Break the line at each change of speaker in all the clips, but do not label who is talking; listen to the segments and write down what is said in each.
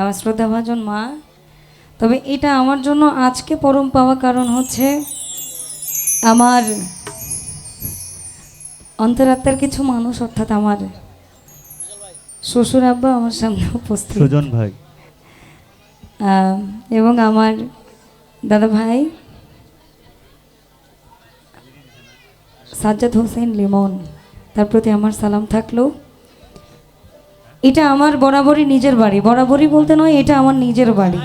আমার শ্রদ্ধাভাজন মা। তবে এটা আমার জন্য আজকে পরম পাওয়া কারণ হচ্ছে আমার অন্তরাত্মার কিছু মানুষ অর্থাৎ আমার শ্বশুর আব্বা আমার সামনে উপস্থিত।
সুজন ভাই।
এবং আমার দাদা ভাই সাজ্জাদ হোসেন লিমন তার প্রতি আমার সালাম থাকল। এটা আমার বরাবরই নিজের বাড়ি। বরাবরই বলতে নয়, এটা আমার নিজের বাড়ি।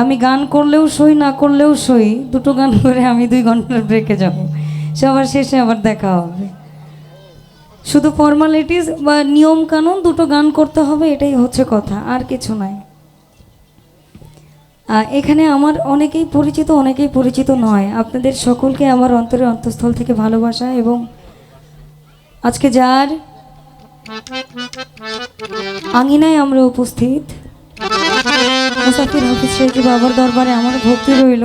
আমি গান করলেও সই, না করলেও সই, দুটো গান করে আমি দুই ঘণ্টার ব্রেকে যাব। সবার শেষে আবার দেখা হবে। শুধু ফর্মালিটিস বা নিয়ম কানুন, দুটো গান করতে হবে, এটাই হচ্ছে কথা, আর কিছু নাই। এখানে আমার অনেকেই পরিচিত অনেকেই পরিচিত নয়। আপনাদের সকলকে আমার অন্তরের অন্তঃস্থল থেকে ভালোবাসা এবং আজকে যার আঙিনায় আমরা উপস্থিত। মুসাফির হাফিজ শেখ বাবার দরবারে আমার ভক্তি রইল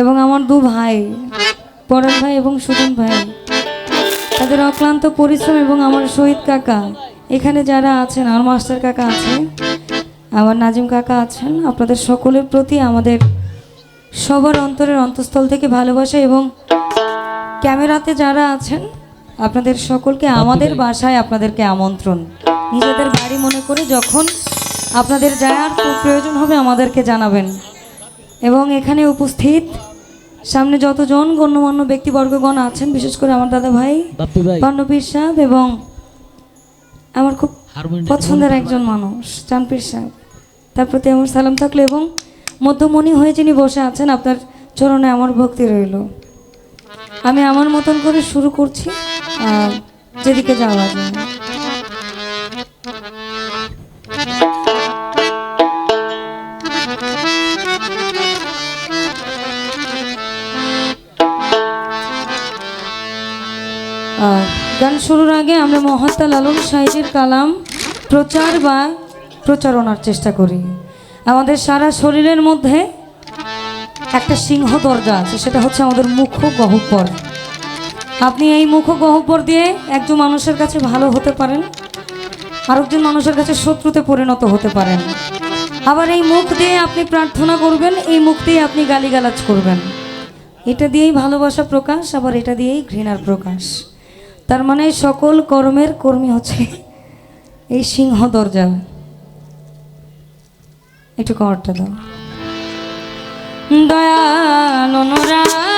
এবং আমার দু ভাই পরাণ ভাই এবং সুদিন ভাই। তাদের অক্লান্ত পরিশ্রম এবং আমার শহীদ কাকা। এখানে যারা আছেন, আর মাস্টার কাকা আছেন আমার নাজিম কাকা আছেন, আপনাদের সকলের প্রতি আমাদের সবার অন্তরের অন্তঃস্থল থেকে ভালোবাসা এবং ক্যামেরাতে যারা আছেন আপনাদের সকলকে আমাদের বাসায় আপনাদেরকে আমন্ত্রণ। নিজেদের বাড়ি মনে করে যখন আপনাদের যাওয়ার প্রয়োজন হবে আমাদেরকে জানাবেন। এবং এখানে উপস্থিত সামনে যতজন গণ্যমান্য ব্যক্তিবর্গগণ আছেন বিশেষ করে আমার দাদা ভাই পান্নবীর সাহেব এবং আমার খুব পছন্দের একজন মানুষ চানপীর সাহেব। তার প্রতি আমার সালাম থাকল এবং মধ্যমণি হয়ে যিনি বসে আছেন আপনার চরণে আমার ভক্তি রইল। আমি আমার মতন করে শুরু করছি। যেদিকে যাওয়া যায়। গান শুরুর আগে আমরা মহাত্মা লালন সাহেবের কালাম প্রচার বা প্রচারণার চেষ্টা করি। আমাদের সারা শরীরের মধ্যে একটা সিংহ দরজা আছে, সেটা হচ্ছে আমাদের মুখ গহ্বর আপনি এই মুখ গহ্বর দিয়ে একজন মানুষের কাছে ভালো হতে পারেন, আরেকজন মানুষের কাছে শত্রুতে পরিণত হতে পারেন। আবার এই মুখ দিয়ে আপনি প্রার্থনা করবেন, এই মুখ দিয়ে আপনি গালিগালাজ করবেন। এটা দিয়েই ভালোবাসা প্রকাশ, আবার এটা দিয়েই ঘৃণার প্রকাশ। তার মানে সকল কর্মের কর্মী হচ্ছে এই সিংহ দরজা একটু কভারটা দাও। দয়া অনুরাগ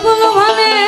রূপল মানে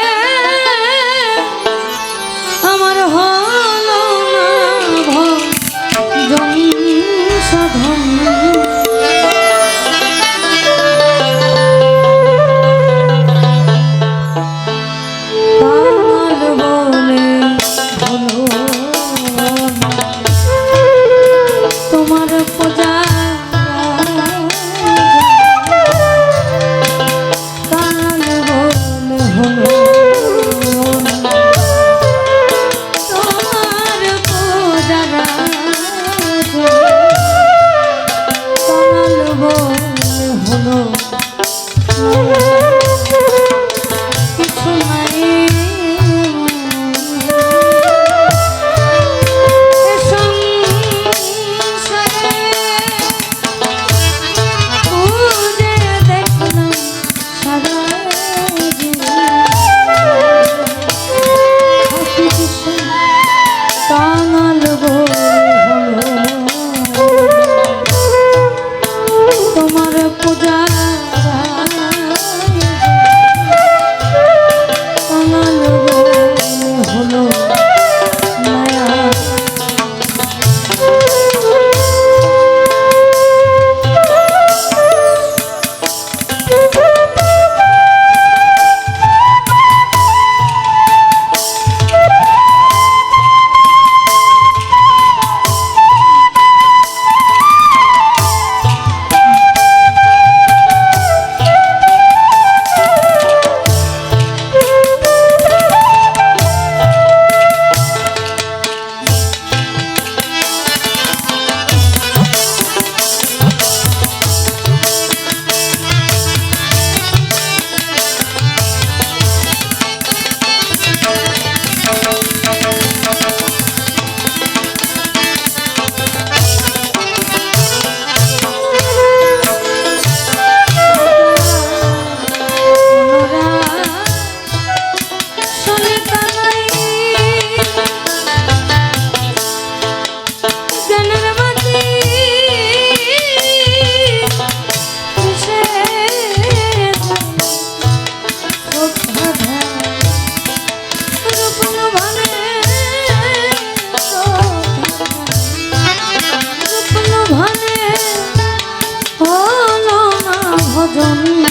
ভজনী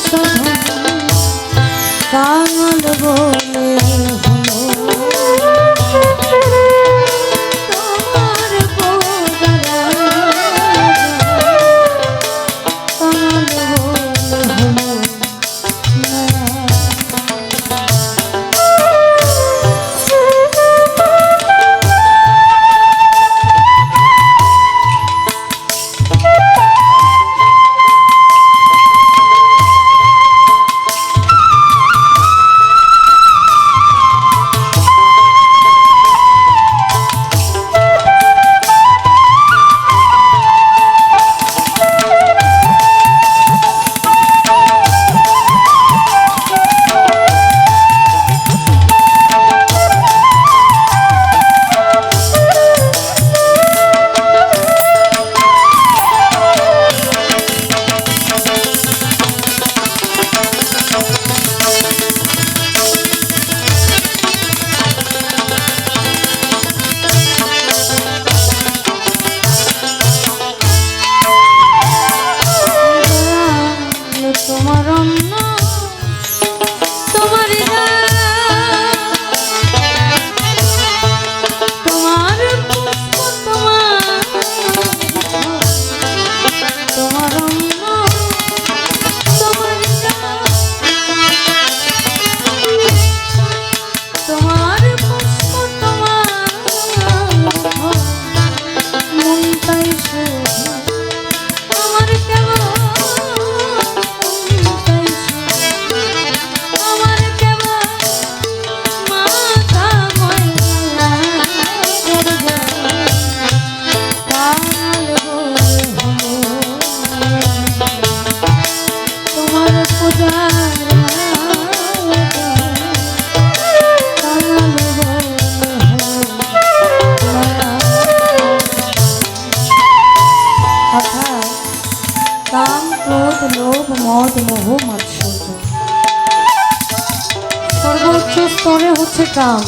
সাধনা কাঙাল বলে তোমার কাঙাল কাম।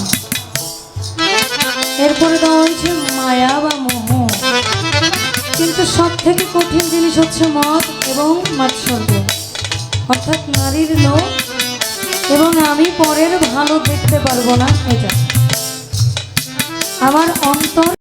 এরপরে দেওয়া হয়েছে মায়া বা মোহ। কিন্তু সব থেকে কঠিন জিনিস হচ্ছে মদ এবং মাৎসর্য। অর্থাৎ নারীর লোক এবং আমি পরের ভালো দেখতে পারব না, এটা। আমার অন্তর